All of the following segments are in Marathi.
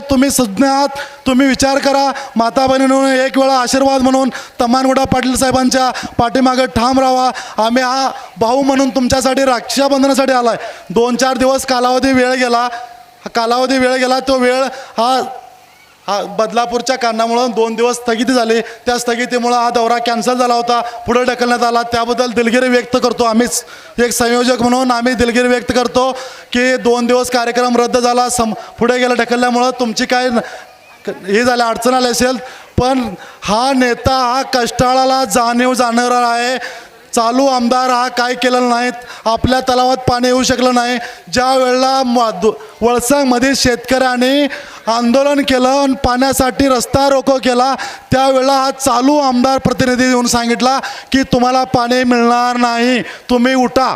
तुम्ही सज्ञ आहात तुम्ही विचार करा. माता बहिणीनं एक वेळा आशीर्वाद म्हणून तमानगुडा पाटील साहेबांच्या पाठीमागे ठाम राहा. आम्ही हा भाऊ म्हणून तुमच्यासाठी रक्षाबंधनासाठी आहे दोन चार दिवस कालावधी वेळ गेला. कालावधी वेळ गेला तो वेळ हा हा बदलापूरच्या कारणामुळं दोन दिवस स्थगिती झाली. त्या स्थगितीमुळं हा दौरा कॅन्सल झाला होता. पुढे ढकलण्यात आला. त्याबद्दल दिलगिरी व्यक्त करतो आम्हीच. एक संयोजक म्हणून आम्ही दिलगिरी व्यक्त करतो की दोन दिवस कार्यक्रम रद्द झाला. सम पुढे गेला ढकलल्यामुळं तुमची काय हे झालं अडचण आली असेल. पण हा नेता हा कष्टाळाला जाणीव जाणणारा आहे. चालू आमदार हा काय केलं नाहीत? आपल्या तलावात पाणी येऊ शकलं नाही. ज्या वेळेला वळसांगमध्ये शेतकऱ्यांनी आंदोलन केलं आणि पाण्यासाठी रस्ता रोको केला त्यावेळेला हा चालू आमदार प्रतिनिधी येऊन सांगितला की तुम्हाला पाणी मिळणार नाही. तुम्ही उठा.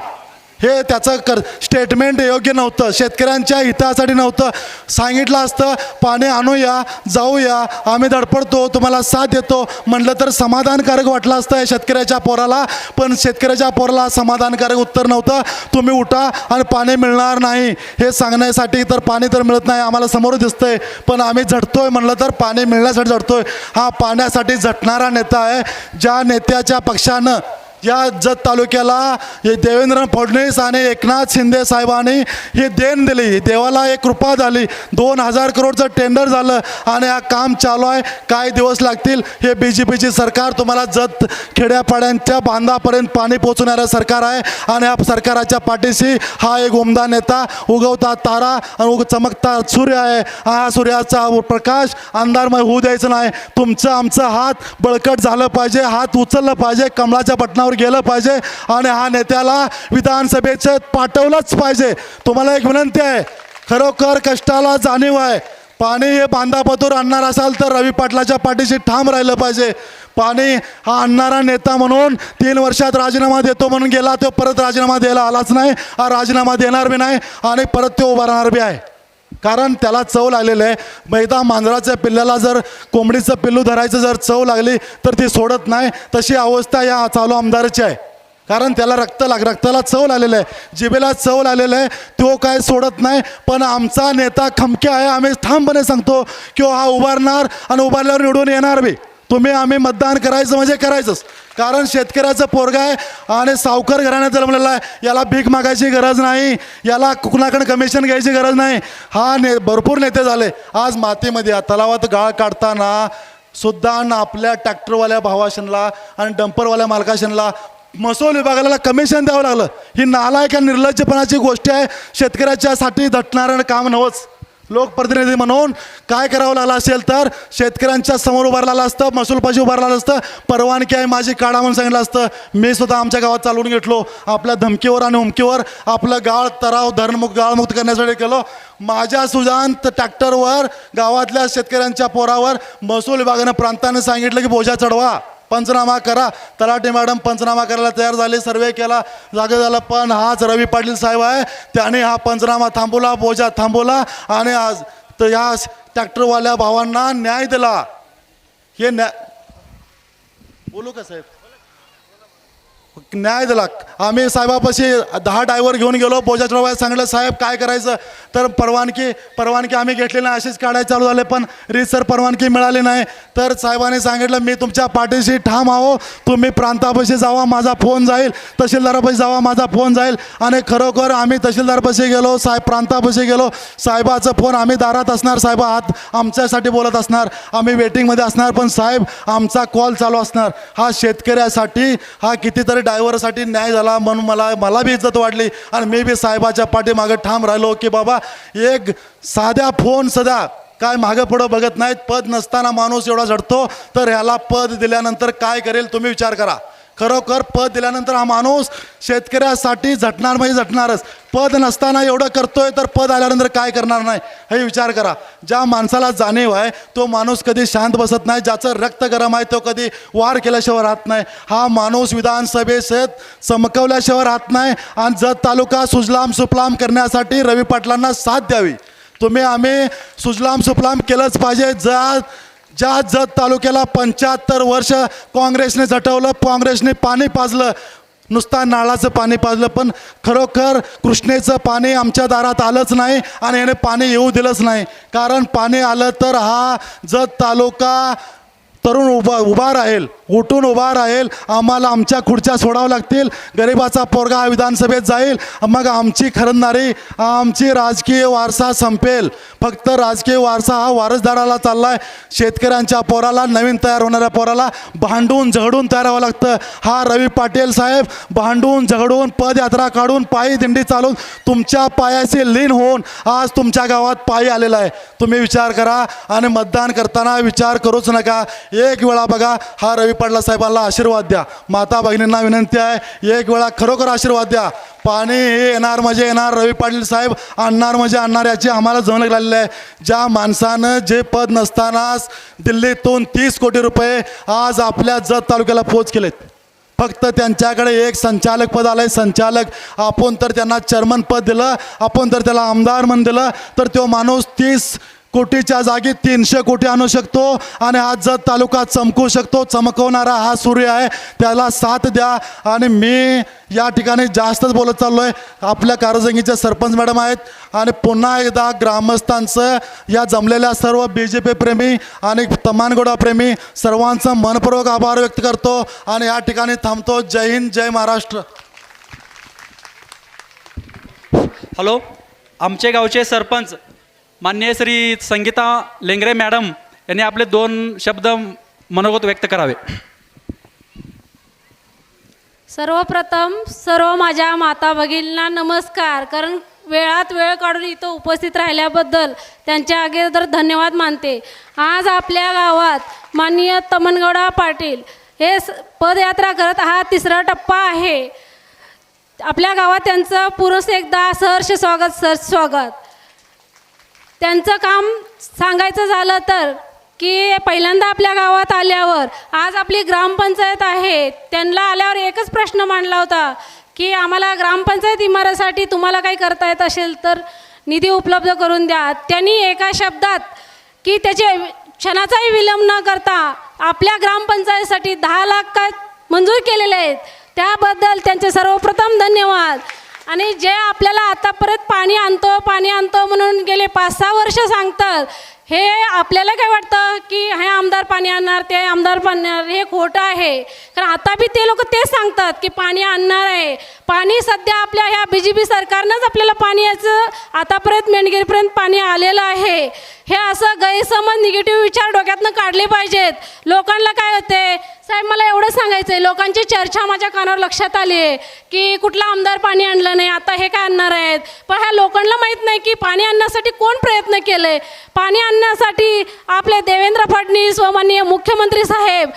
हे त्याचं कर स्टेटमेंट योग्य नव्हतं. शेतकऱ्यांच्या हितासाठी नव्हतं. सांगितलं असतं पाणी आणूया जाऊया आम्ही धडपडतो तुम्हाला साथ देतो. म्हटलं तर समाधानकारक वाटलं असतं या शेतकऱ्याच्या पोराला पण शेतकऱ्याच्या पोराला समाधानकारक उत्तर नव्हतं. तुम्ही उठा आणि पाणी मिळणार नाही. हे सांगण्यासाठी तर पाणी तर मिळत नाही आम्हाला समोर दिसतंय. पण आम्ही झटतोय म्हणलं तर पाणी मिळण्यासाठी झटतोय. हा पाण्यासाठी झटणारा नेता आहे. ज्या नेत्याच्या पक्षानं या जत तालुक्याला हे देवेंद्र फडणवीस आणि एकनाथ शिंदे साहेबांनी हे देण दिली. देवाला एक कृपा झाली. दोन हजार करोडचं टेंडर झालं आणि हा काम चालू आहे. काय दिवस लागतील. हे बी जे पीची सरकार तुम्हाला जत खेड्यापाड्यांच्या बांधापर्यंत पाणी पोचवणारं सरकार आहे आणि ह्या सरकाराच्या पाठीशी हा एक उमदा नेता उगवता तारा आणि उग चमकता सूर्य आहे. हा सूर्याचा प्रकाश अंधारमय होऊ द्यायचं नाही. तुमचं आमचं हात बळकट झालं पाहिजे. हात उचललं पाहिजे. कमळाच्या बटनावर गेलं पाहिजे आणि हा नेत्याला विधानसभेचं पाठवलंच पाहिजे. तुम्हाला एक विनंती आहे खरोखर कष्टाला जाणीव आहे. पाणी हे बांधापतूर आणणार असाल तर रवी पाटलाच्या पाठीशी ठाम राहिलं पाहिजे. पाणी हा आणणारा नेता म्हणून तीन वर्षात राजीनामा देतो म्हणून गेला तो परत राजीनामा द्यायला आलाच नाही. हा राजीनामा देणार बी नाही आणि परत तो उभारणार राहणार बी आहे. कारण त्याला चव लागलेलं आहे. मैदा मांजराच्या पिल्ल्याला जर कोंबडीचं पिल्लू धरायचं जर चव लागली तर ती सोडत नाही. तशी अवस्था या चालू आमदाराची आहे. कारण त्याला रक्त लाग रक्ताला चव लागलेलं आहे. जिबेला चव लागलेलं आहे. तो काय सोडत नाही. पण आमचा नेता खमके आहे. आम्ही ठामपणे सांगतो की हा उभारणार आणि उभारल्यावर निवडून येणार बी. तुम्ही आम्ही मतदान करायचं म्हणजे करायचंच. कारण शेतकऱ्याचं पोरगा आहे आणि सावकार घराण्यात जन्मलेला आहे. याला भीक मागायची गरज नाही. याला कुणाकडे कमिशन घ्यायची गरज नाही. हा ने भरपूर नेते झाले. आज मातीमध्ये तलावात गाळ काढताना सुद्धा आपल्या ट्रॅक्टरवाल्या भावाशनला आणि डंपरवाल्या मालकाशनला महसूल विभागाला कमिशन द्यावं लागलं. ही नालायक निर्लज्जपणाची गोष्ट आहे. शेतकऱ्याच्यासाठी धटणारं काम नवंच लोकप्रतिनिधी म्हणून काय करावं लागलं असेल तर शेतकऱ्यांच्या समोर उभारलेलं असतं महसूलपाशी उभारलेलं असतं परवानगी आहे माझी काढा म्हणून सांगितलं असतं. मी सुद्धा आमच्या गावात चालवून घेतलो. आपल्या धमकीवर आणि हुमकीवर आपलं गाळ तराव धरणमुक्त गाळमुक्त करण्यासाठी केलं. माझ्या सुजांत ट्रॅक्टरवर गावातल्या शेतकऱ्यांच्या पोरावर महसूल विभागानं प्रांतानं सांगितलं की बोजा चढवा. पंचनामा करा. तलाटे मॅडम पंचनामा करायला तयार झाले सर्वे केला जागा झाला. पण हाच रवी पाटील साहेब आहे. त्याने हा पंचनामा थांबवला बोजा थांबवला आणि आज तर या ट्रॅक्टरवाल्या भावांना न्याय दिला. हे न्याय बोलू का साहेब? न्याय दिला. आम्ही साहेबापाशी दहा ड्रायव्हर घेऊन गेलो. बोजा सांगितलं साहेब काय करायचं? तर परवानगी परवानगी आम्ही घेतलेली नाही. अशीच काढायला चालू झाले पण रीतसर परवानगी मिळाली नाही. तर साहेबांनी सांगितलं मी तुमच्या पाठीशी ठाम आहो. तुम्ही प्रांतापाशी जावा माझा फोन जाईल. तहसीलदारापाशी जावा माझा फोन जाईल. आणि खरोखर आम्ही तहसीलदारपाशी गेलो साहेब प्रांतापाशी गेलो. साहेबाचा फोन आम्ही दारात असणार साहेब आत आमच्यासाठी बोलत असणार. आम्ही वेटिंगमध्ये असणार पण साहेब आमचा कॉल चालू असणार. हा शेतकऱ्यासाठी हा कितीतरी ड्रायव्हरसाठी न्याय झाला म्हणून मला मला बी इज्जत वाढली. आणि मी बी साहेबाच्या पाठीमागे ठाम राहिलो की बाबा एक साध्या फोन सध्या काय मागं पुढं बघत नाहीत. पद नसताना माणूस एवढा झडतो तर ह्याला पद दिल्यानंतर काय करेल तुम्ही विचार करा. खरोखर पद दिल्यानंतर हा माणूस शेतकऱ्यासाठी झटणार म्हणजे झटणारच. पद नसताना एवढं करतोय तर पद आल्यानंतर काय करणार नाही? हे विचार करा. ज्या माणसाला जाणीव आहे तो माणूस कधी शांत बसत नाही ज्याचं रक्त गरम आहे तो कधी वार केल्याशिवाय राहत नाही. हा माणूस विधानसभेत चमकवल्याशिवाय राहत नाही आणि जत तालुका सुजलाम सुफलाम करण्यासाठी रवी पाटलांना साथ द्यावी. तुम्ही आम्ही सुजलाम सुफलाम केलंच पाहिजे. ज्या ज्या जत तालुक्याला पंच्याहत्तर वर्ष काँग्रेसने झटवलं काँग्रेसने पाणी पाजलं. नुसता नाळाचं पाणी पाजलं पण खरोखर कृष्णेचं पाणी आमच्या दारात आलंच नाही आणि याने पाणी येऊ दिलंच नाही. कारण पाणी आलं तर हा जत तालुका तरुण उभा उभा राहील उठून उभा राहील आम्हाला आमच्या खुर्च्या सोडावं लागतील गरिबाचा पोरगा हा विधानसभेत जाईल मग आमची खरंदारी आमची राजकीय वारसा संपेल. फक्त राजकीय वारसा हा वारसदाराला चालला आहे शेतकऱ्यांच्या पोराला नवीन तयार होणाऱ्या पोराला भांडून झगडून तयार व्हावं लागतं. हा रवी पाटील साहेब भांडून झगडून पदयात्रा काढून पायी दिंडी चालून तुमच्या पायाशी लीन होऊन आज तुमच्या गावात पायी आलेला आहे. तुम्ही विचार करा आणि मतदान करताना विचार करूच नका. एक वेळा बघा हा रवी पाटला साहेबांना आशीर्वाद द्या. माता भगिनींना विनंती आहे एक वेळा खरोखर आशीर्वाद द्या. पाणी हे येणार म्हणजे येणार रवी पाटील साहेब आणणार म्हणजे आणणार याची आम्हाला जमणं लागलेली आहे. ज्या माणसानं जे पद नसतानाच दिल्लीतून तीस कोटी रुपये आज आपल्या जत तालुक्याला पोच केलेत. फक्त त्यांच्याकडे एक संचालक पद आहे संचालक आपण तर त्यांना चेअरमन पद दिलं आपण तर त्याला आमदार म्हणून दिलं तर तो माणूस तीस कोटीच्या जागी तीनशे कोटी आणू शकतो आणि आज जर तालुका चमकू शकतो चमकवणारा हा सूर्य आहे त्याला साथ द्या. आणि मी या ठिकाणी जास्तच बोलत चाललो आहे आपल्या कारजंगीचे सरपंच मॅडम आहेत आणि पुन्हा एकदा ग्रामस्थांचं या जमलेल्या सर्व बी जे पी प्रेमी आणि तमानगोडाप्रेमी सर्वांचं मनपूर्वक आभार व्यक्त करतो आणि या ठिकाणी थांबतो. जय हिंद जय महाराष्ट्र. हॅलो आमचे गावचे सरपंच मान्य श्री संगीता लेंगरे मॅडम यांनी आपले दोन शब्द मनोगत व्यक्त करावे. सर्वप्रथम सर्व माझ्या माता भगिनींना नमस्कार. कारण वेळात वेळ काढून इथं उपस्थित राहिल्याबद्दल त्यांच्या अगोदर धन्यवाद मानते. आज आपल्या गावात माननीय तमनगौडा पाटील हे स- पदयात्रा करत हा तिसरा टप्पा आहे. आपल्या गावात त्यांचं पुरुष एकदा सहर्ष स्वागत सर स्वागत. त्यांचं काम सांगायचं झालं तर की पहिल्यांदा आपल्या गावात आल्यावर आज आपली ग्रामपंचायत आहे त्यांना आल्यावर एकच प्रश्न मांडला होता की आम्हाला ग्रामपंचायत इमारतीसाठी तुम्हाला काही करता येत असेल तर निधी उपलब्ध करून द्या. त्यांनी एका शब्दात की त्याचे क्षणाचाही विलंब न करता आपल्या ग्रामपंचायतीसाठी दहा लाख का मंजूर केलेले आहेत त्याबद्दल त्यांचे सर्वप्रथम धन्यवाद. आणि जे आपल्याला आता परत पाणी आणतो पाणी आणतो म्हणून गेले पाच सहा वर्ष सांगतात हे आपल्याला काय वाटतं की हे आमदार पाणी आणणार ते आमदार पाणी हे खोटं आहे? कारण आता बी ते लोक तेच सांगतात की पाणी आणणार आहे. पाणी सध्या आपल्या ह्या बी जे पी सरकारनंच आपल्याला पाणी याचं आतापर्यंत मेणगिरीपर्यंत पाणी आलेलं आहे. हे असं गैरसमज निगेटिव्ह विचार डोक्यातनं काढले पाहिजेत. लोकांना काय होते साहेब मला एवढं सांगायचं आहे लोकांची चर्चा माझ्या कानावर लक्षात आली आहे की कुठला आमदार पाणी आणलं नाही आता हे काय आणणार आहेत? पण ह्या लोकांना माहीत नाही की पाणी आणण्यासाठी कोण प्रयत्न केलं आहे पाणी आणण्यासाठी आपले देवेंद्र फडणवीस व माननीय मुख्यमंत्री साहेब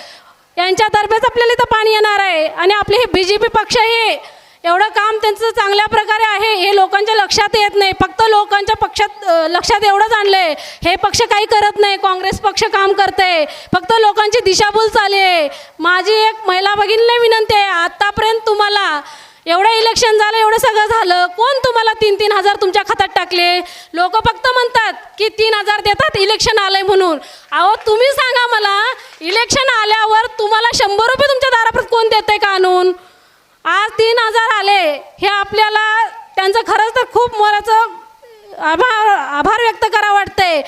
यांच्यातर्फेच आपल्याला इथं पाणी येणार आहे. आणि आपले हे बी जे पी पक्ष हे एवढं काम त्यांचं चांगल्या प्रकारे आहे. हे लोकांच्या लक्षात येत नाही. फक्त लोकांच्या पक्षात लक्षात एवढंच आणलं आहे हे पक्ष काही करत नाही. काँग्रेस पक्ष काम करते फक्त लोकांची दिशाभूल चालली आहे. माझी एक महिला भगिनीला विनंती आहे. आतापर्यंत तुम्हाला एवढं इलेक्शन झालं एवढं सगळं झालं. कोण तुम्हाला तीन तीन हजार तुमच्या खात्यात टाकले? लोक फक्त म्हणतात की तीन हजार देतात इलेक्शन आलंय म्हणून. अहो तुम्ही सांगा मला इलेक्शन आल्यावर तुम्हाला शंभर रुपये तुमच्या दारापर्यंत कोण देतंय का आणून? आज तीन हजार आले. हे आपल्याला त्यांचं खरंच तर खूप मोलाचं आभार आभार व्यक्त करा वाटतंय.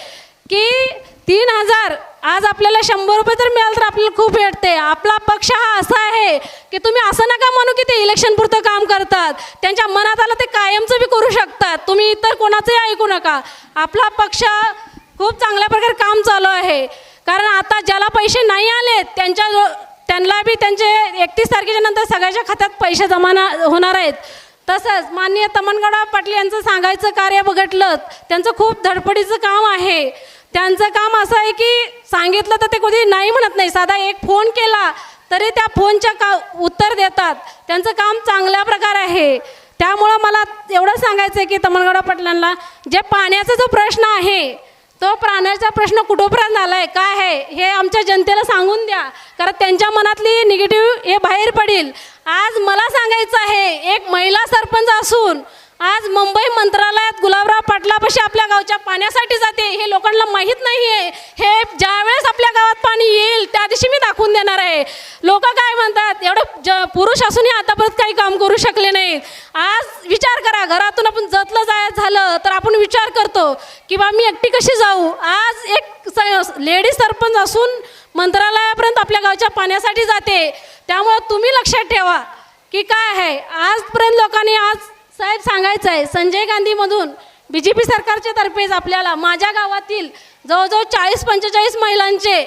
की तीन हजार आज आपल्याला शंभर रुपये जर मिळालं तर आपल्याला खूप भेटते आपला पक्ष हा असा आहे की तुम्ही असं नका म्हणू की ते इलेक्शन पुरतं काम करतात. त्यांच्या मनात आलं ते कायमचं बी करू शकतात. तुम्ही इतर कोणाचंही ऐकू नका. आपला पक्ष खूप चांगल्या प्रकारे काम चालू आहे. कारण आता ज्याला पैसे नाही आले त्यांच्या त्यांना बी त्यांचे एकतीस तारखेच्या नंतर सगळ्याच्या खात्यात पैसे जमा होणार आहेत. तसंच माननीय तमनगडा पाटील यांचं सांगायचं कार्य बघितलं त्यांचं खूप धडपडीचं काम आहे. त्यांचं काम असं आहे की सांगितलं तर ते कधी नाही म्हणत नाही. साधा एक फोन केला तरी त्या फोनच्या का उत्तर देतात. त्यांचं काम चांगल्या प्रकारे आहे. त्यामुळं मला एवढं सांगायचं आहे की तमनगडा पाटलांना जे पाण्याचा जो प्रश्न आहे तो प्राण्याचा प्रश्न कुठोपर्यंत आला आहे काय आहे हे आमच्या जनतेला सांगून द्या. कारण त्यांच्या मनातली निगेटिव्ह हे बाहेर पडेल. आज मला सांगायचं आहे एक महिला सरपंच असून आज मुंबई मंत्रालयात गुलाबराव पाटलापाशी आपल्या गावच्या पाण्यासाठी जाते. हे लोकांना माहीत नाही आहे हे ज्यावेळेस आपल्या गावात पाणी येईल त्या दिवशी मी दाखवून देणार आहे. लोक काय म्हणतात एवढं ज पुरुष असूनही आतापर्यंत काही काम करू शकले नाहीत. आज विचार करा घरातून आपण जतलं जायचं झालं तर आपण विचार करतो की बा मी एकटी कशी जाऊ? आज एक स लेडी सरपंच असून मंत्रालयापर्यंत आपल्या गावच्या पाण्यासाठी जाते. त्यामुळं तुम्ही लक्षात ठेवा की काय आहे. आजपर्यंत लोकांनी आज साहेब सांगायचं आहे संजय गांधीमधून बी जे पी सरकारच्या तर्फेच आपल्याला माझ्या गावातील जवळजवळ चाळीस पंचेचाळीस महिलांचे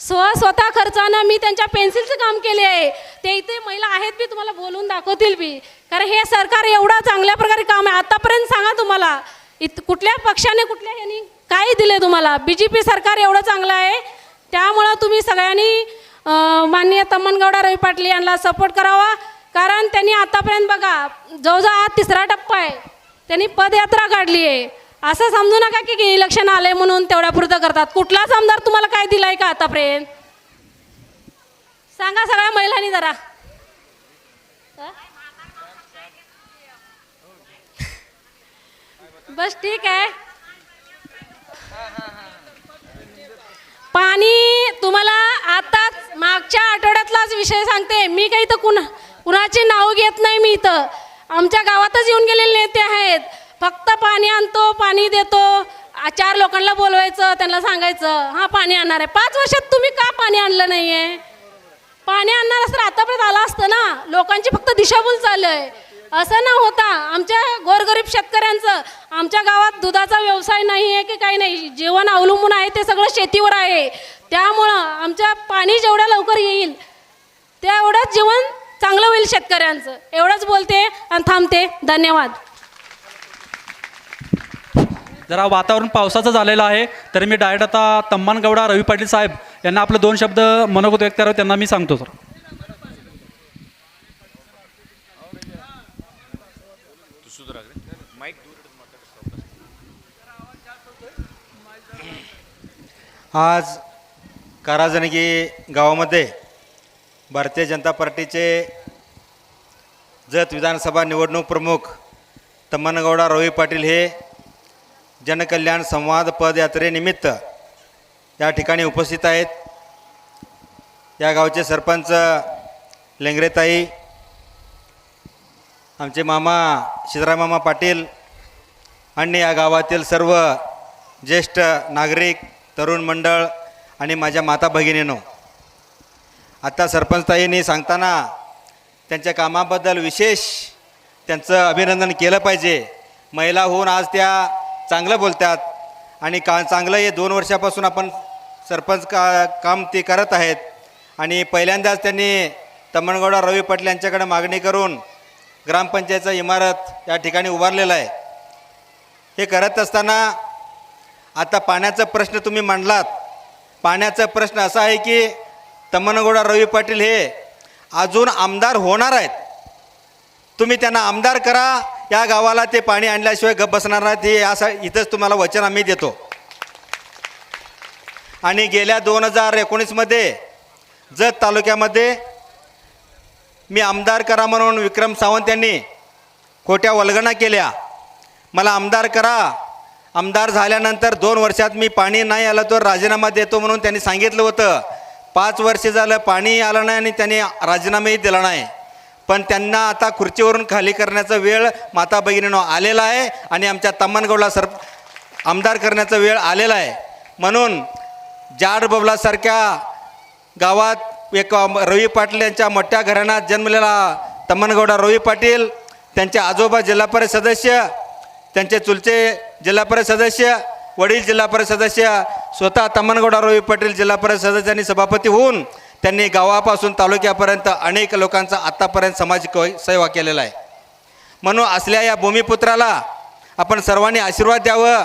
स्व स्वतः खर्चानं मी त्यांच्या पेन्सिलचं काम केले आहे. ते इथे महिला आहेत बी तुम्हाला बोलून दाखवतील बी. कारण हे सरकार एवढा चांगल्या प्रकारे काम आहे. आतापर्यंत सांगा तुम्हाला इत कुठल्या पक्षाने कुठल्या ह्यांनी काय दिले तुम्हाला? बी जे पी सरकार एवढं चांगलं आहे. त्यामुळं तुम्ही सगळ्यांनी माननीय तम्मनगौडा रवी पाटील यांना सपोर्ट करावा. कारण त्यांनी आतापर्यंत बघा जवळजवळ हा तिसरा टप्पा आहे. त्यांनी पदयात्रा काढली आहे. असं समजू नका की इलेक्शन आले म्हणून तेवढ्या पुरतं करतात. कुठलाच आमदार तुम्हाला काय दिलाय का आतापर्यंत? सांगा सगळ्या महिलांनी जरा. बस ठीक आहे. पाणी तुम्हाला आताच मागच्या आठवड्यातलाच विषय सांगते. मी काही तर कुणा कुणाचे नाव घेत नाही मी इथं. आमच्या गावातच येऊन गेलेले नेते आहेत. फक्त पाणी आणतो पाणी देतो. चार लोकांना बोलवायचं त्यांना सांगायचं हां पाणी आणणार आहे. पाच वर्षात तुम्ही का पाणी आणलं नाही आहे पाणी आणणार असं आतापर्यंत आलं असतं ना. लोकांची फक्त दिशाभूल चालू आहे असं ना होता आमच्या गोरगरीब शेतकऱ्यांचं आमच्या गावात दुधाचा व्यवसाय नाही आहे की काही नाही जीवन अवलंबून आहे ते सगळं शेतीवर आहे. त्यामुळं आमच्या पाणी जेवढ्या लवकर येईल तेवढंच जीवन चांगलं होईल शेतकऱ्यांचं. एवढंच बोलते आणि थांबते. धन्यवाद. जरा वातावरण पावसाचं झालेलं आहे तर मी डायरेक्ट आता तम्मान गौडा रवी पाटील साहेब यांना आपलं दोन शब्द मनोगत व्यक्त करावं त्यांना मी सांगतो सर आज काराजणगी गावामध्ये भारतीय जनता पार्टीचे जत विधानसभा निवडणूक प्रमुख तम्मनगौडा रवी पाटील हे जनकल्याण संवाद पदयात्रेनिमित्त या ठिकाणी उपस्थित आहेत. या गावचे सरपंच लेंगरेताई आमचे मामा सिद्धरामामा पाटील आणि या गावातील सर्व ज्येष्ठ नागरिक तरुण मंडळ आणि माझ्या माता भगिनीनो आता सरपंचताईंनी सांगताना त्यांच्या कामाबद्दल विशेष त्यांचं अभिनंदन केलं पाहिजे. महिला होऊन आज त्या चांगलं बोलतात आणि का चांगलं हे दोन वर्षापासून आपण सरपंच का काम ते करत आहेत. आणि पहिल्यांदाच त्यांनी तमणगौडा रवी पाटील यांच्याकडे मागणी करून ग्रामपंचायतचा इमारत या ठिकाणी उभारलेलं आहे. हे करत असताना आता पाण्याचा प्रश्न तुम्ही मांडलात. पाण्याचा प्रश्न असा आहे की तम्मनगौडा रवी पाटील हे अजून आमदार होणार आहेत. तुम्ही त्यांना आमदार करा या गावाला ते पाणी आणल्याशिवाय गप बसणार नाहीत हे असं इथंच तुम्हाला वचन आम्ही देतो. आणि गेल्या दोन हजार एकोणीसमध्ये जत तालुक्यामध्ये मी आमदार करा म्हणून विक्रम सावंत यांनी खोट्या वल्गना केल्या. मला आमदार करा. आमदार झाल्यानंतर दोन वर्षात मी पाणी नाही आलं तर राजीनामा देतो म्हणून त्यांनी सांगितलं होतं. पाच वर्ष झालं पाणी आलं नाही आणि त्यांनी राजीनामाही दिला नाही. पण त्यांना आता खुर्चीवरून खाली करण्याचा वेळ माता भगिनीनं आलेला आहे आणि आमच्या तम्मनगौडला सर आमदार करण्याचा वेळ आलेला आहे. म्हणून जाड बबलासारख्या गावात एक रवी पाटील यांच्या मोठ्या घराण्यात जन्मलेला तम्मनगौडा रवी पाटील त्यांचे आजोबा जिल्हा परिषद सदस्य त्यांचे चुलचे जिल्हा परिषद सदस्य वडील जिल्हा परिषद सदस्य स्वतः तम्मनगौडा रवी पाटील जिल्हा परिषद सदस्य आणि सभापती होऊन त्यांनी गावापासून तालुक्यापर्यंत अनेक लोकांचा आत्तापर्यंत समाज सेवा केलेला आहे. म्हणून असल्या या भूमिपुत्राला आपण सर्वांनी आशीर्वाद द्यावं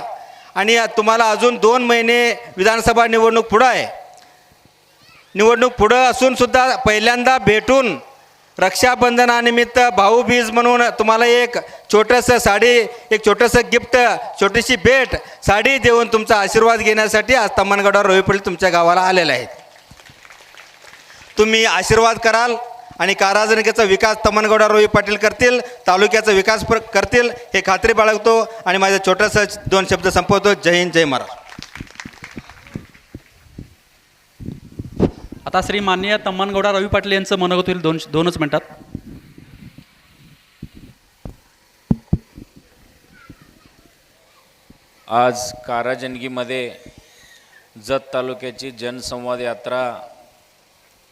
आणि तुम्हाला अजून दोन महिने विधानसभा निवडणूक पुढं आहे. निवडणूक पुढं असूनसुद्धा पहिल्यांदा भेटून रक्षाबंधनानिमित्त भाऊबीज म्हणून तुम्हाला एक छोटंसं साडी एक छोटंसं गिफ्ट छोटीशी भेट साडी देऊन तुमचा आशीर्वाद घेण्यासाठी आज तम्मनगडावर रवी पाटील तुमच्या गावाला आलेले आहेत. तुम्ही आशीर्वाद कराल आणि काराजनिकेचा विकास तमनगौडा रोही पाटील करतील तालुक्याचा विकास प्र करतील हे खात्री बाळगतो आणि माझ्या छोटंसं दोन शब्द संपवतो. जय हिंद जय महाराज आता श्री माननीय तम्मानगौडा रवी पाटील यांचं मनोगत होईल दोन दोनच मिनिटात. आज काराजनगीमध्ये जत तालुक्याची जनसंवाद यात्रा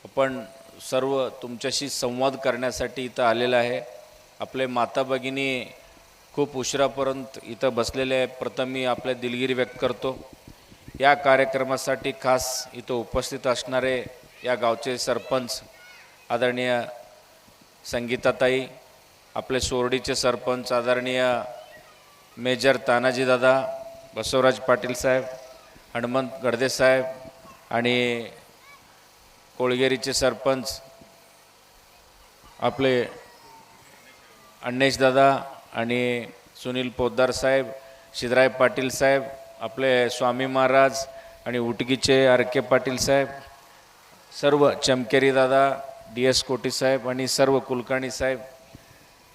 आपण सर्व तुमच्याशी संवाद करण्यासाठी इथं आलेलं आहे. आपले माता भगिनी खूप उशिरापर्यंत इथं बसलेले आहे प्रथम मी आपल्या दिलगिरी व्यक्त करतो. या कार्यक्रमासाठी खास इथं उपस्थित असणारे या गावचे सरपंच आदरणीय संगीताताई आपले सोरडीचे सरपंच आदरणीय मेजर तानाजीदादा बसवराज पाटील साहेब हनुमंत गडदे साहेब आणि कोळगेरीचे सरपंच आपले अण्णेशदादा आणि सुनील पोद्दार साहेब शिदराय पाटील साहेब आपले स्वामी महाराज आणि उटगीचे आर के पाटील साहेब सर्व चमकेरी दादा डी एस कोटी साहेब आणि सर्व कुलकर्णी साहेब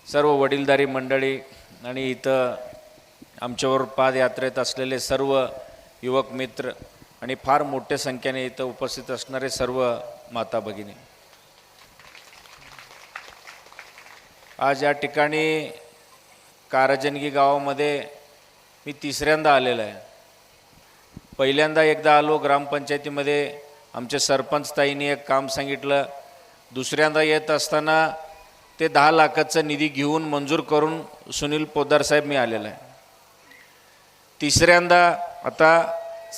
सर्व वडीलधारी मंडळी आणि इथं आमच्यावर पादयात्रेत असलेले सर्व युवक मित्र आणि फार मोठ्या संख्येने इथं उपस्थित असणारे सर्व माता भगिनी. आज या ठिकाणी कारजनगी गावामध्ये मी तिसऱ्यांदा आलेलो आहे. पहिल्यांदा एकदा आलो ग्रामपंचायतीमध्ये. आमच्या सरपंच ताईंनी एक काम सांगितलं. दुसऱ्यांदा येत असताना ते दहा लाखाचा निधी घेऊन मंजूर करून सुनील पोदारसाहेब मी आलेला आहे. तिसऱ्यांदा आता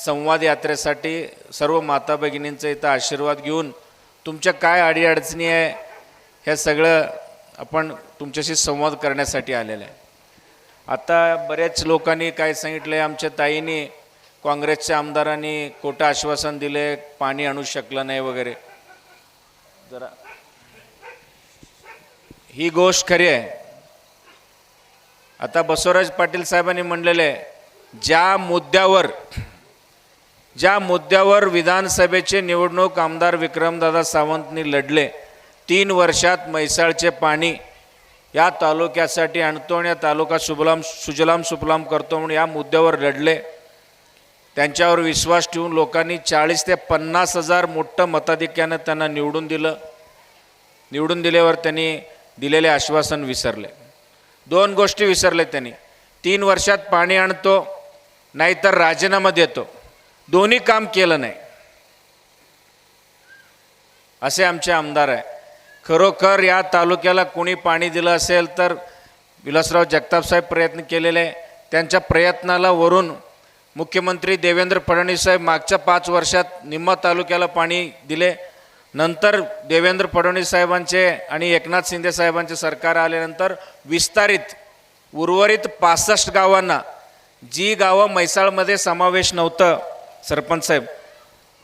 संवाद यात्रेसाठी सर्व माता भगिनींचा इथं आशीर्वाद घेऊन तुमच्या काय अडीअडचणी आहे हे सगळं आपण तुमच्याशी संवाद करण्यासाठी आलेलं आहे. आता बऱ्याच लोकांनी काय सांगितलं आहे आमच्या ताईंनी काँग्रेसच्या आमदारांनी खोटं आश्वासन दिले पाणी आणू शकलं नाही वगैरे. जरा. ही गोष्ट खरी आहे. आता बसवराज पाटील साहेबांनी म्हणलेलं आहे ज्या मुद्द्यावर ज्या मुद्द्यावर विधानसभेचे निवडणूक आमदार विक्रमदादा सावंतनी लढले तीन वर्षात म्हैसाळचे पाणी या तालुक्यासाठी आणतो आणि या तालुका सुबलाम सुजलाम सुफलाम करतो म्हणून या मुद्द्यावर लढले त्यांच्यावर विश्वास ठेवून लोकांनी चाळीस ते पन्नास हजार मोठं मताधिक्यानं त्यांना निवडून दिलं. निवडून दिल्यावर त्यांनी दिलेले आश्वासन विसरले. दोन गोष्टी विसरले त्यांनी. तीन वर्षात पाणी आणतो नाहीतर राजीनामा देतो. दोन्ही काम केलं नाही. असे आमचे आमदार आहे. खरोखर या तालुक्याला कोणी पाणी दिलं असेल तर विलासराव जगतापसाहेब प्रयत्न केलेले आहे. त्यांच्या प्रयत्नाला वरून मुख्यमंत्री देवेंद्र फडणवीस साहेब मागच्या पाच वर्षात निम्मा तालुक्याला पाणी दिले. नंतर देवेंद्र फडणवीस साहेबांचे आणि एकनाथ शिंदे साहेबांचे सरकार आल्यानंतर विस्तारित उर्वरित पासष्ट गावांना जी गावं म्हैसाळमध्ये समावेश नव्हतं सरपंच साहेब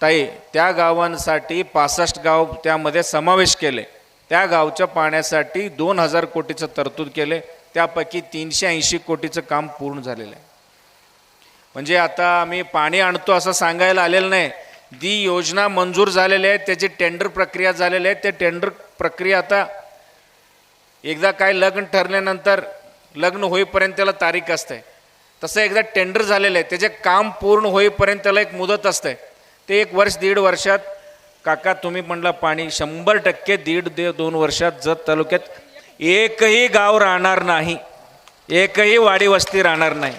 ताई त्या गावांसाठी पासष्ट गाव त्यामध्ये समावेश केले. त्या गावच्या पाण्यासाठी दोन हजार कोटीचं तरतूद केले. त्यापैकी तीनशे ऐंशी कोटीचं काम पूर्ण झालेलं आहे. म्हणजे आता आम्ही पाणी आणतो असं सांगायला आलेलं नाही. जी योजना मंजूर झालेली आहे त्याची टेंडर प्रक्रिया झालेली आहे. ते टेंडर प्रक्रिया आता एकदा काय लग्न ठरल्यानंतर लग्न होईपर्यंत त्याला तारीख असते. तसं एकदा टेंडर झालेलं आहे त्याचे काम पूर्ण होईपर्यंत त्याला एक मुदत असते. ते एक वर्ष दीड वर्षात काका तुम्ही म्हणला पाणी शंभर टक्के दीड दे दोन वर्षात जत तालुक्यात एकही गाव राहणार नाही. एकही वाडी वस्ती राहणार नाही.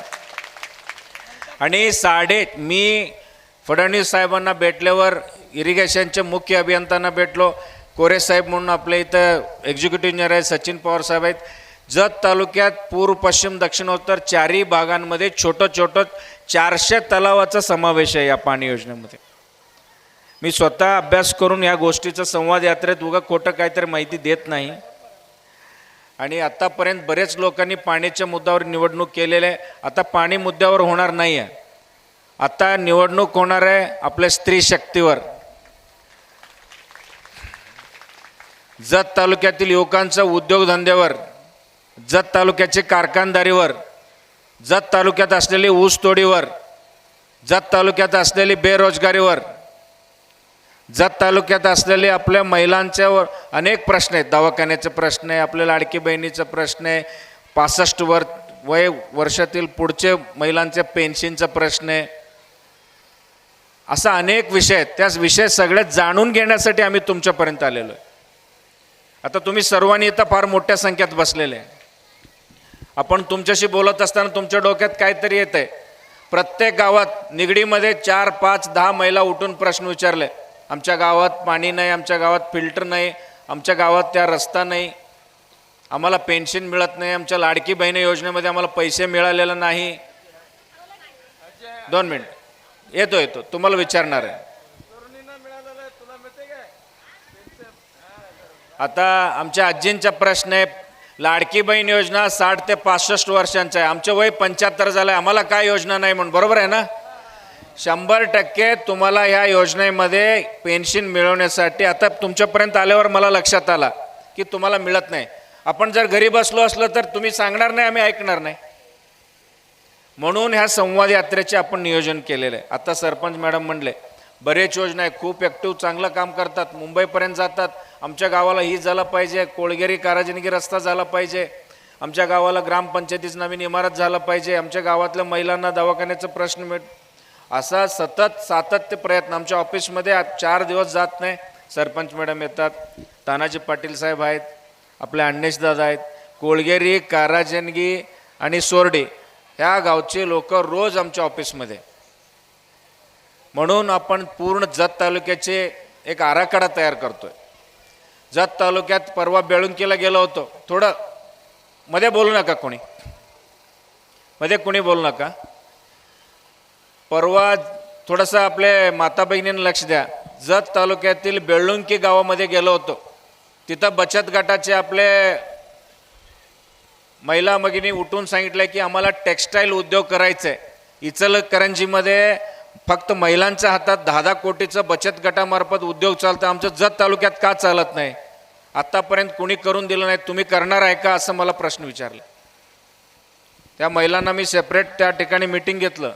आणि साडे मी फडणवीस साहेबांना भेटल्यावर इरिगेशनचे मुख्य अभियंत्यांना भेटलो. कोरे साहेब म्हणून आपल्या इथं एक्झिक्युटिव्ह इंजिनियर आहेत सचिन पवार साहेब आहेत. जत तालुक्यात पूर्व पश्चिम दक्षिणोत्तर चारही भागांमध्ये छोटं छोटं चारशे तलावाचा समावेश आहे या पाणी योजनेमध्ये. मी स्वतः अभ्यास करून या गोष्टीचा संवाद यात्रेत उगा खोटं काहीतरी माहिती देत नाही. आणि आत्तापर्यंत बरेच लोकांनी पाण्याच्या मुद्द्यावर निवडणूक केलेली आहे. आता पाणी मुद्द्यावर होणार नाही आहे. आता निवडणूक होणार आहे आपल्या स्त्री शक्तीवर. जत तालुक्यातील युवकांचा उद्योगधंद्यावर जत तालुक्याची कारखानदारीवर जत तालुक्यात असलेली ऊसतोडीवर जत तालुक्यात असलेली बेरोजगारीवर जत तालुक्यात असलेले आपल्या महिलांच्यावर अनेक प्रश्न आहेत. दवाखान्याचे प्रश्न आहे आपल्या लाडकी बहिणीचा प्रश्न आहे पासष्ट वर वय वर्षातील पुढचे महिलांच्या पेन्शनचा प्रश्न आहे. असा अनेक विषय आहेत. त्याच विषय सगळ्यात जाणून घेण्यासाठी आम्ही तुमच्यापर्यंत आलेलो आहे. आता तुम्ही सर्वांनी इथं फार मोठ्या संख्येत बसलेले आहे. आपण तुमच्याशी बोलत असताना तुमच्या डोक्यात काहीतरी येत आहे प्रत्येक गावात निगडीमध्ये चार पाच दहा महिला उठून प्रश्न विचारले. आमच्या गावात पाणी नाही आमच्या गावात फिल्टर नाही आमच्या गावात त्या रस्ता नाही. आम्हाला पेन्शन मिळत नाही आमच्या लाडकी बहिणी योजनेमध्ये आम्हाला पैसे मिळालेलं नाही. दोन मिनिट. येतो येतो. तुम्हाला विचारणार आहे. आता आमच्या आजींचा प्रश्न आहे लाडकी बहीण योजना साठ ते पासष्ट वर्षांचा आहे. आमचं वय पंच्याहत्तर झालं आहे आम्हाला काय योजना नाही म्हणून. बरोबर आहे ना? शंभर टक्के तुम्हाला ह्या योजनेमध्ये पेन्शन मिळवण्यासाठी आता तुमच्यापर्यंत आल्यावर मला लक्षात आला की तुम्हाला मिळत नाही. आपण जर घरी बसलो असलो तर तुम्ही सांगणार नाही आम्ही ऐकणार नाही. म्हणून ह्या संवाद यात्रेचे आपण नियोजन केलेलं. आहे आता सरपंच मॅडम म्हणले बरेच योजना आहे खूप ॲक्टिव्ह चांगलं काम करतात. मुंबईपर्यंत जातात. आमच्या गावाला ही झालं पाहिजे कोळगेरी काराजिनगी रस्ता झाला पाहिजे. आमच्या गावाला ग्रामपंचायतीच नवीन इमारत झालं पाहिजे. आमच्या गावातल्या महिलांना दवाखान्याचा प्रश्न मिळ असा सतत सातत्य प्रयत्न आमच्या ऑफिसमध्ये आज चार दिवस जात नाही. सरपंच मॅडम येतात तानाजी पाटील साहेब आहेत आपले दादा आहेत कोळगेरी काराजनगी आणि सोरडे ह्या गावचे लोक रोज आमच्या ऑफिसमध्ये. म्हणून आपण पूर्ण जत तालुक्याचे एक आराखडा तयार करतोय. जत तालुक्यात परवा बेळुंकीला गेलो होतो. थोडं मध्ये बोलू नका कोणी. मध्ये कोणी बोलू नका. परवा थोडंसं आपले माता बहिणींना लक्ष द्या. जत तालुक्यातील बेळुंकी गावामध्ये गेलो होतो. तिथं बचत गटाचे आपले महिला मगिनी उठून सांगितलं की आम्हाला टेक्स्टाईल उद्योग करायचा आहे इचलकरंजीमध्ये फक्त महिलांच्या हातात दहा दहा कोटीचं बचत गटामार्फत उद्योग चालतं. आमचं जत तालुक्यात का चालत नाही? आत्तापर्यंत कुणी करून दिलं नाही. तुम्ही करणार आहे का? असं मला प्रश्न विचारला. त्या महिलांना मी सेपरेट त्या ठिकाणी मिटिंग घेतलं.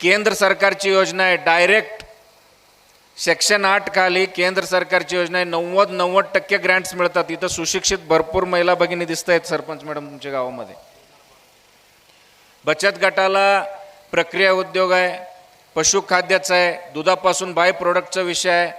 केंद्र सरकारची योजना आहे डायरेक्ट सेक्शन आठ खाली केंद्र सरकारची योजना आहे. नव्वद नव्वद टक्के ग्रँट्स मिळतात. इथं सुशिक्षित भरपूर महिला भगिनी दिसत आहेत सरपंच मॅडम तुमच्या गावामध्ये. बचत गटाला प्रक्रिया उद्योग आहे पशुखाद्याचा आहे दुधापासून बाय प्रोडक्टचा विषय आहे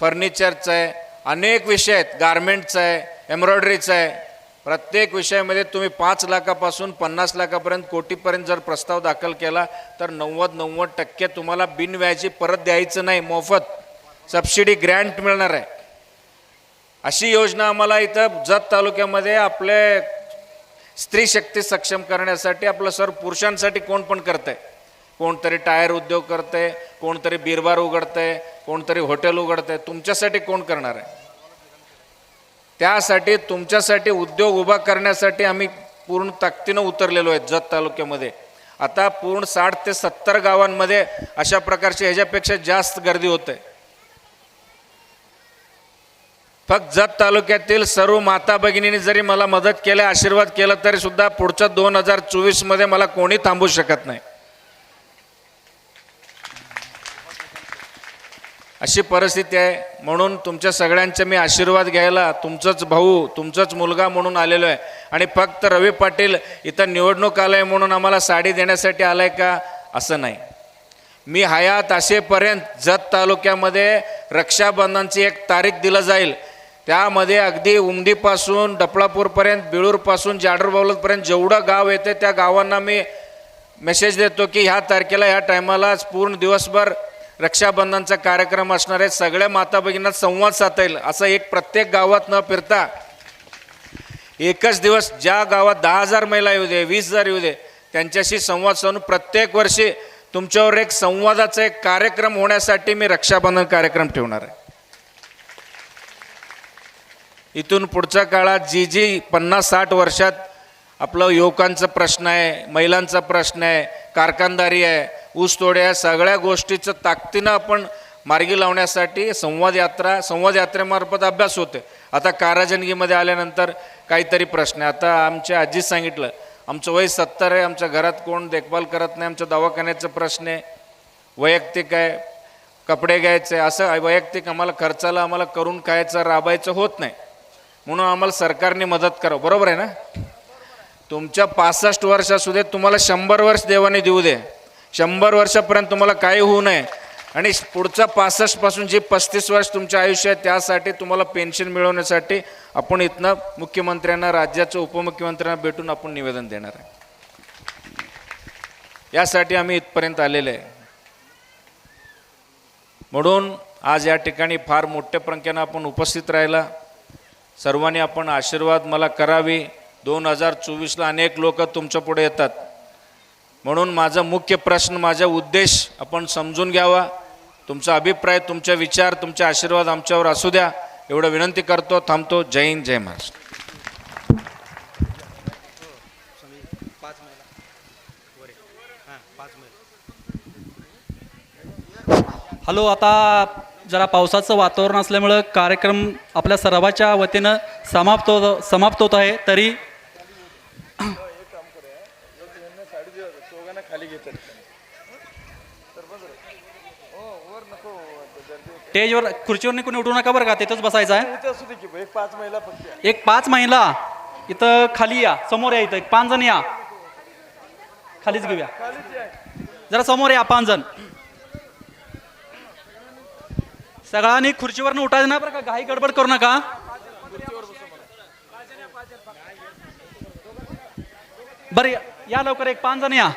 फर्निचरचा आहे अनेक विषय आहेत. गारमेंटचा आहे एम्ब्रॉयडरीचा आहे प्रत्येक विषयामध्ये तुम्ही पाच लाखापासून पन्नास लाखापर्यंत कोटीपर्यंत जर प्रस्ताव दाखल केला तर नव्वद नव्वद टक्के तुम्हाला बिनव्याजी परत द्यायचं नाही मोफत. सबसिडी ग्रँट मिळणार आहे. अशी योजना आम्हाला इथं जत तालुक्यामध्ये आपले स्त्री शक्ती सक्षम करण्यासाठी आपलं सर पुरुषांसाठी कोण पण करतंय. कोणतरी टायर उद्योग करतंय कोणतरी बिरबार उघडतंय कोणतरी हॉटेल उघडतंय तुमच्यासाठी कोण करणार आहे? त्यासाठी तुमच्यासाठी उद्योग उभा करण्यासाठी आम्ही पूर्ण ताकदीनं उतरलेलो आहे जत तालुक्यामध्ये. आता पूर्ण साठ ते सत्तर गावांमध्ये अशा प्रकारची ह्याच्यापेक्षा जास्त गर्दी होते. फक्त जत तालुक्यातील सर्व माता भगिनींनी जरी मला मदत केल्या आशीर्वाद केला तरी सुद्धा पुढच्या दोन हजार चोवीसमध्ये मला कोणी थांबू शकत नाही. अशी परिस्थिती आहे. म्हणून तुमच्या सगळ्यांचे मी आशीर्वाद घ्यायला तुमचंच भाऊ तुमचाच मुलगा म्हणून आलेलो आहे. आणि फक्त रवी पाटील इथं निवडणूक आलं आहे म्हणून आम्हाला साडी देण्यासाठी आलं आहे का? असं नाही. मी हयात असेपर्यंत जत तालुक्यामध्ये रक्षाबंधनची एक तारीख दिलं जाईल. त्यामध्ये अगदी उमदीपासून डपळापूरपर्यंत बिळूरपासून जाडरबावलतपर्यंत जेवढं गाव येते त्या गावांना मी मेसेज देतो की ह्या तारखेला ह्या टायमालाच पूर्ण दिवसभर रक्षाबंधनचा कार्यक्रम असणार आहे. सगळ्या माता भगिनींना संवाद साधता येईल असं एक प्रत्येक गावात न फिरता एकच दिवस ज्या गावात दहा हजार महिला येऊ दे वीस हजार येऊ दे त्यांच्याशी संवाद साधून प्रत्येक वर्षी तुमच्यावर एक संवादाचा एक कार्यक्रम होण्यासाठी मी रक्षाबंधन कार्यक्रम ठेवणार आहे. इथून पुढच्या काळात जी जी पन्नास साठ वर्षात आपलं युवकांचा प्रश्न आहे महिलांचा प्रश्न आहे कारखानदारी आहे ऊसतोड्या आहे सगळ्या गोष्टीचं ताकदीनं आपण मार्गी लावण्यासाठी संवाद यात्रा संवाद यात्रेमार्फत अभ्यास होते आता काराजनगीमध्ये आल्यानंतर काहीतरी प्रश्न आहे. आता आमच्या आजीच सांगितलं आमचं वय सत्तर आहे आमच्या घरात कोण देखभाल करत नाही आमच्या दवाखान्याचा प्रश्न आहे. वैयक्तिक आहे कपडे घ्यायचे असं वैयक्तिक आम्हाला खर्चाला आम्हाला करून खायचं राबायचं होत नाही. म्हणून आम्हाला सरकारने मदत करावं. बरोबर आहे ना? तुमच्या पासष्ट वर्ष असू दे तुम्हाला शंभर वर्ष देवाने देऊ दे. शंभर वर्षापर्यंत तुम्हाला काही होऊ नये. आणि पुढच्या पासष्टपासून जे पस्तीस वर्ष तुमच्या आयुष्य आहे त्यासाठी तुम्हाला पेन्शन मिळवण्यासाठी आपण इथनं मुख्यमंत्र्यांना राज्याच्या उपमुख्यमंत्र्यांना भेटून आपण निवेदन देणार आहे. यासाठी आम्ही इथपर्यंत आलेले आहे. म्हणून आज या ठिकाणी फार मोठ्या संख्येनं आपण उपस्थित राहिला. सर्वांनी आपण आशीर्वाद मला करावी. दोन हजार चोवीसला अनेक लोक तुमच्यापुढे येतात. म्हणून माझा मुख्य प्रश्न माझा उद्देश आपण समजून घ्यावा. तुमचा अभिप्राय तुमचे विचार तुमचे आशीर्वाद आमच्यावर असू द्या. एवढं विनंती करतो थांबतो. जय हिंद जय महाराष्ट्र. हॅलो आता जरा पावसाचं वातावरण असल्यामुळं कार्यक्रम आपल्या सर्वाच्या वतीनं समाप्त होत समाप्त होत आहे. तरी स्टेजवर खुर्चीवर कोणी उठू नका बरं का तिथंच बसायचं आहे. एक पाच महिला इथं खाली या समोर या इथं एक पाच जण या. खालीच घेऊया. जरा समोर या पाच जण. सगळ्यांनी खुर्चीवरनं उठायचं नाही बरं का घाई गडबड करू नका. बरं या- या लवकर एक पाच जण या.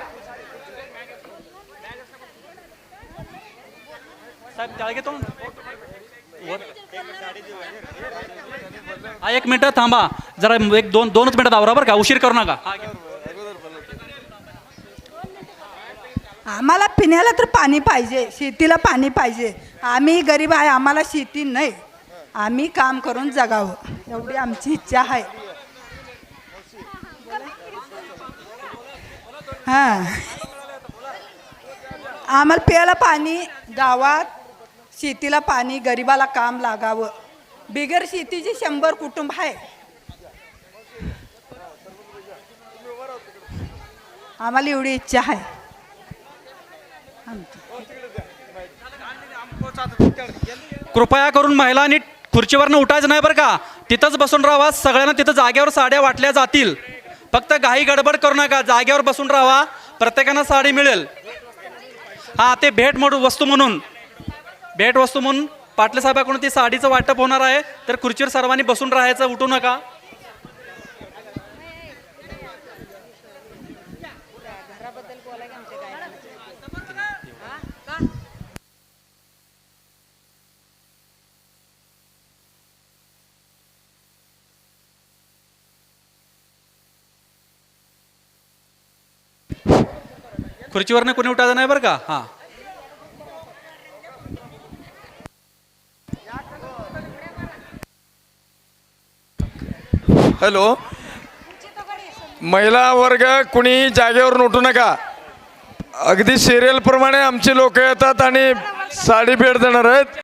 साहेब त्याला घेतो. हा एक मिनिट थांबा. जरा एक दोन दोनच मिनटं आवरा बरं का? उशीर करू नका. आम्हाला पिण्याला तर पाणी पाहिजे शेतीला पाणी पाहिजे. आम्ही गरीब आहे आम्हाला शेती नाही. आम्ही काम करून जगावं. एवढी आमची इच्छा आहे. हां. आम्हाला प्यायला पाणी गावात शेतीला पाणी गरिबाला काम लागावं. बिगर शेतीची शंभर कुटुंब आहे. आम्हाला एवढी इच्छा आहे. कृपया करून महिलांनी खुर्चीवरनं उठायचं नाही बरं का? तिथंच बसून राहा सगळ्यांना तिथं जागेवर साड्या वाटल्या जातील. फक्त घाई गडबड करू नका जागेवर बसून राहावा प्रत्येकानं साडी मिळेल. हा ते भेट म्हणून वस्तू म्हणून. भेटवस्तू म्हणून पाटले साहेबाकडून ती साडीचं वाटप होणार आहे. तर खुर्चीवर सर्वांनी बसून राहायचं उठू नका. खुर्चीवरनं कोणी उठायचं नाही बरं का? हां. हॅलो. महिला वर्ग कुणी जागेवरून उठू नका. अगदी सिरियल प्रमाणे आमची लोक येतात आणि साडी भेट देणार आहेत.